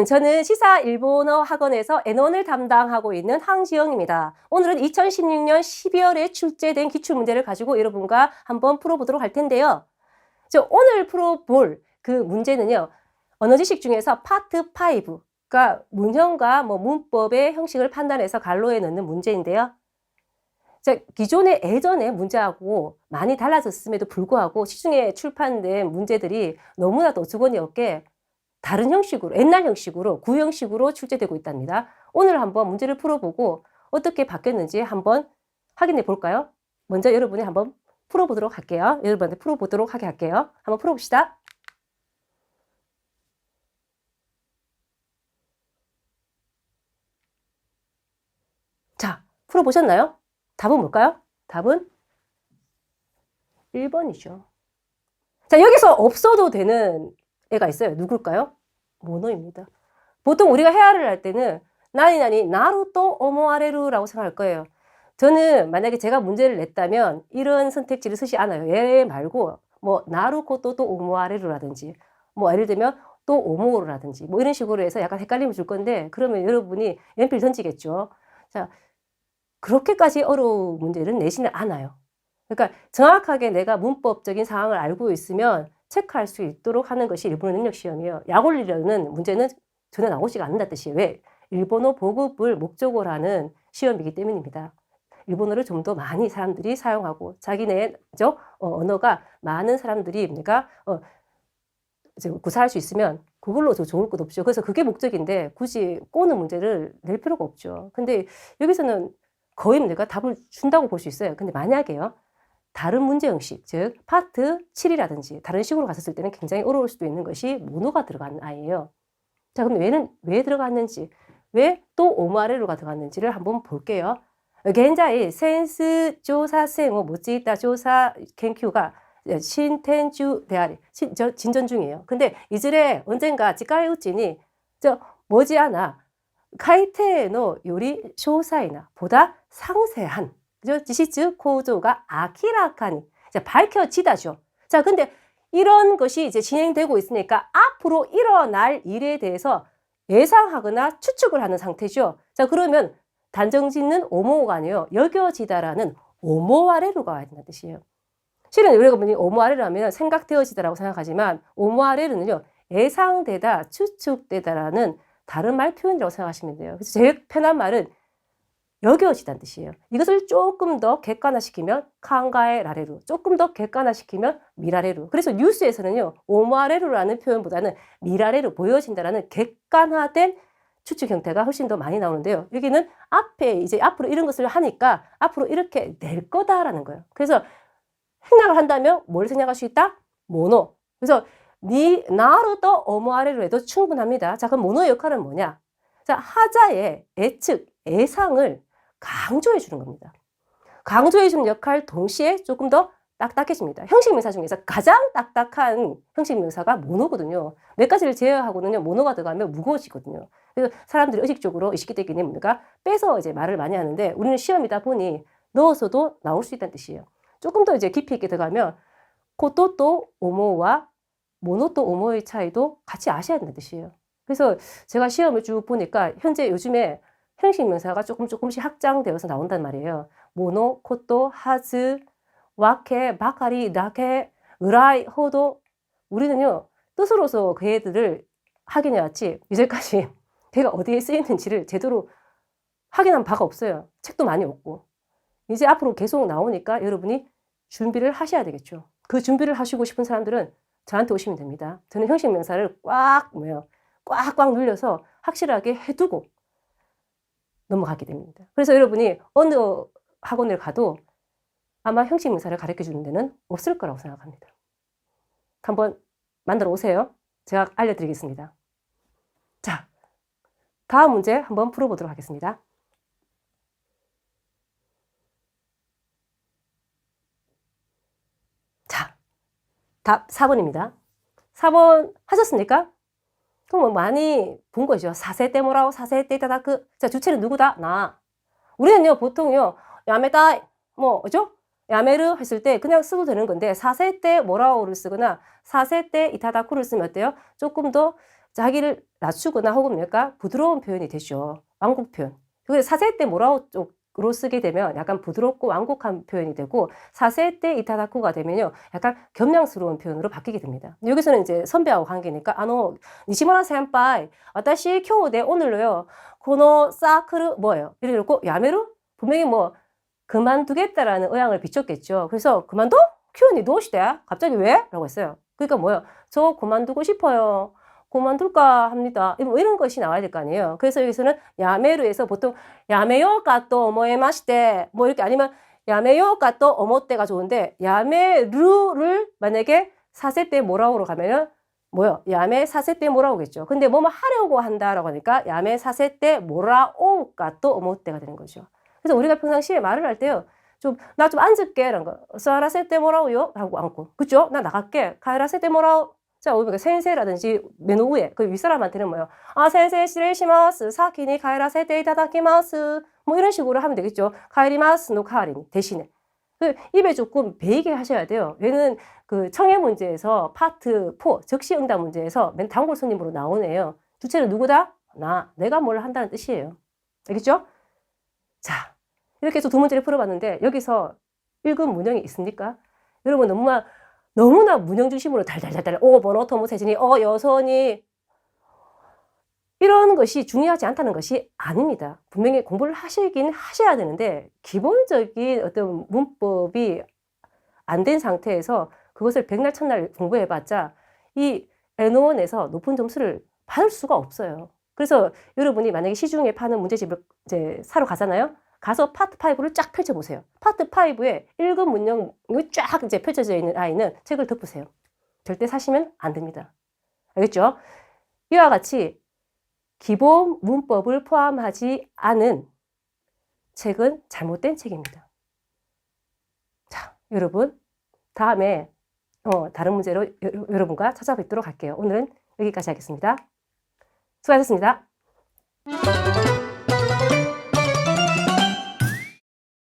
여러분, 저는 시사 일본어 학원에서 N1을 담당하고 있는 황지영입니다. 오늘은 2016년 12월에 출제된 기출문제를 가지고 여러분과 한번 풀어보도록 할 텐데요. 저 오늘 풀어볼 그 문제는요, 언어 지식 중에서 파트 5, 그러니까 문형과 뭐 문법의 형식을 판단해서 갈로에 넣는 문제인데요. 자, 기존의 예전의 문제하고 많이 달라졌음에도 불구하고 시중에 출판된 문제들이 너무나도 어처구니 없게 다른 형식으로, 옛날 형식으로, 구형식으로 출제되고 있답니다. 오늘 한번 문제를 풀어보고 어떻게 바뀌었는지 한번 확인해 볼까요? 먼저 여러분이 한번 풀어보도록 할게요. 여러분한테 풀어보도록 하게 할게요. 한번 풀어봅시다. 자, 풀어보셨나요? 답은 뭘까요? 답은 1번이죠. 자, 여기서 없어도 되는 애가 있어요. 누굴까요? 모노입니다. 보통 우리가 헤아를 할 때는 나니 나니 나루또 오모아레루라고 생각할 거예요. 저는 만약에 제가 문제를 냈다면 이런 선택지를 쓰지 않아요. 얘 말고 뭐 나루코또 또 오모아레루라든지 뭐 예를 들면 또 오모라든지 뭐 이런 식으로 해서 약간 헷갈림을 줄 건데 그러면 여러분이 연필 던지겠죠. 자, 그렇게까지 어려운 문제를 내지는 않아요. 그러니까 정확하게 내가 문법적인 상황을 알고 있으면 체크할 수 있도록 하는 것이 일본어 능력 시험이에요. 약 올리려는 문제는 전혀 나오지가 않는다 뜻이에요. 왜? 일본어 보급을 목적으로 하는 시험이기 때문입니다. 일본어를 좀 더 많이 사람들이 사용하고 자기네 저 어, 언어가 많은 사람들이 내가 어, 구사할 수 있으면 그걸로 더 좋을 것 없죠. 그래서 그게 목적인데 굳이 꼬는 문제를 낼 필요가 없죠. 근데 여기서는 거의 내가 답을 준다고 볼 수 있어요. 근데 만약에요. 다른 문제형식, 즉 파트 7이라든지 다른 식으로 갔었을 때는 굉장히 어려울 수도 있는 것이 모노가 들어간 아이예요. 자, 그럼 왜는 왜 들어갔는지, 왜 또 오마레로가 들어갔는지를 한번 볼게요. 현재 센스 조사 생어 뭐 못지다 조사 겐큐가 신텐주 대아리 진전 중이에요. 근데 이즈레 언젠가 지카이우진이 저 뭐지 않아 카이테노 요리 쇼사이나 보다 상세한 그죠? 지시츠 고조가 아키라카니 밝혀지다죠. 자, 근데 이런 것이 이제 진행되고 있으니까 앞으로 일어날 일에 대해서 예상하거나 추측을 하는 상태죠. 자, 그러면 단정 짓는 오모가 아니에요. 여겨지다라는 오모아레루가 와야 된다는 뜻이에요. 실은 우리가 보니 오모아레루하면 생각되어지다라고 생각하지만 오모아레루는요. 예상되다, 추측되다라는 다른 말 표현이라고 생각하시면 돼요. 그래서 제일 편한 말은 여겨지다는 뜻이에요. 이것을 조금 더 객관화시키면 칸가의 라레루, 조금 더 객관화시키면 미라레루. 그래서 뉴스에서는요, 오마레루라는 표현보다는 미라레루, 보여진다라는 객관화된 추측 형태가 훨씬 더 많이 나오는데요. 여기는 앞에 이제 앞으로 이런 것을 하니까 앞으로 이렇게 낼 거다라는 거예요. 그래서 생각을 한다면 뭘 생각할 수 있다? 모노. 그래서 니 나루도 어머아래로 해도 충분합니다. 자, 그럼 모노의 역할은 뭐냐? 자, 하자의 예측, 예상을 강조해 주는 겁니다. 강조해 주는 역할 동시에 조금 더 딱딱해집니다. 형식 명사 중에서 가장 딱딱한 형식 명사가 모노거든요. 몇 가지를 제외하고는요, 모노가 들어가면 무거워지거든요. 그래서 사람들이 의식적으로 의식되기는 뭡니까? 빼서 이제 말을 많이 하는데 우리는 시험이다 보니 넣어서도 나올 수 있다는 뜻이에요. 조금 더 이제 깊이 있게 들어가면 코토또 오모와 모노 또 오모의 차이도 같이 아셔야 된다는 뜻이에요. 그래서 제가 시험을 쭉 보니까 현재 요즘에 형식 명사가 조금 조금씩 확장되어서 나온단 말이에요. 모노, 코토, 하즈, 와케, 바카리, 나케, 으라이, 호도. 우리는요, 뜻으로서 그 애들을 확인해왔지, 이제까지 걔가 어디에 쓰이는지를 제대로 확인한 바가 없어요. 책도 많이 없고. 이제 앞으로 계속 나오니까 여러분이 준비를 하셔야 되겠죠. 그 준비를 하시고 싶은 사람들은 저한테 오시면 됩니다. 저는 형식 명사를 꽉, 뭐요, 꽉꽉 눌려서 확실하게 해두고 넘어가게 됩니다. 그래서 여러분이 어느 학원을 가도 아마 형식 명사를 가르쳐 주는 데는 없을 거라고 생각합니다. 한번 만들어 오세요. 제가 알려드리겠습니다. 자, 다음 문제 한번 풀어보도록 하겠습니다. 자, 답 4번입니다. 4번 하셨습니까? 그럼 뭐 많이 본 거죠. 사세 때 뭐라고 사세 때 다다 그, 자, 주체는 누구다? 나. 우리는요, 보통요, 야메다, 뭐, 그죠? 야메르 했을 때 그냥 써도 되는 건데, 사세 때 뭐라고를 쓰거나, 사세 때 이타다쿠를 쓰면 어때요? 조금 더 자기를 낮추거나 혹은 뭘까 부드러운 표현이 되죠. 완곡 표현. 그래서 사세 때 뭐라고 쪽으 로 쓰게 되면 약간 부드럽고 완곡한 표현이 되고 사세 때 이타다쿠가 되면요 약간 겸양스러운 표현으로 바뀌게 됩니다. 여기서는 이제 선배하고 관계니까 아노 니시무라 센파이 와타시 쿄데 오늘로요 코노 사크르 뭐예요? 이래놓고 야메루 분명히 뭐 그만두겠다라는 의향을 비췄겠죠. 그래서 그만둬? 큐니 노시대? 갑자기 왜? 라고 했어요. 그러니까 뭐요? 저 그만두고 싶어요. 그만둘까 합니다. 뭐 이런 것이 나와야 될 거 아니에요. 그래서 여기서는 야메루에서 보통 야메요가 또 어머에 마시대 뭐 이렇게 아니면 야메요가 또 어머때가 좋은데 야메루를 만약에 사세 때 뭐라고로 가면은 뭐요? 야메 사세 때 뭐라오겠죠. 근데 뭐뭐 하려고 한다라고 하니까 야메 사세 때 뭐라오가 또 어머때가 되는 거죠. 그래서 우리가 평상시에 말을 할 때요. 좀, 나 좀 앉을게. 이런 거. 서라세 때 뭐라고요? 하고 앉고. 그죠? 나 나갈게. 카이라세 때 뭐라고? 자, 우리가 센세라든지 메뉴 위에 그 윗사람한테는 뭐요? 아, 센세 시레시마스. 사키니 카이라세 때 이타다키마스. 뭐 이런 식으로 하면 되겠죠. 카이리마스 노 카리니 대신에. 그 입에 조금 베이게 하셔야 돼요. 얘는 그 청해 문제에서 파트 4 적시 응답 문제에서 맨 단골 손님으로 나오네요. 주체는 누구다? 나. 내가 뭘 한다는 뜻이에요. 알겠죠? 자, 이렇게 해서 두 문제를 풀어봤는데 여기서 읽은 문형이 있습니까? 여러분 너무나 너무나 문형 중심으로 달달달달 오 번호 토모 세진이 어 여선이 이런 것이 중요하지 않다는 것이 아닙니다. 분명히 공부를 하시긴 하셔야 되는데 기본적인 어떤 문법이 안 된 상태에서 그것을 백날 첫날 공부해봤자 이 N1에서 높은 점수를 받을 수가 없어요. 그래서 여러분이 만약에 시중에 파는 문제집을 이제 사러 가잖아요. 가서 파트 5를 쫙 펼쳐보세요. 파트 5에 읽은 문형이 쫙 이제 펼쳐져 있는 아이는 책을 덮으세요. 절대 사시면 안 됩니다. 알겠죠? 이와 같이 기본 문법을 포함하지 않은 책은 잘못된 책입니다. 자, 여러분, 다음에 어, 다른 문제로 여, 여러분과 찾아뵙도록 할게요. 오늘은 여기까지 하겠습니다. 수고하셨습니다.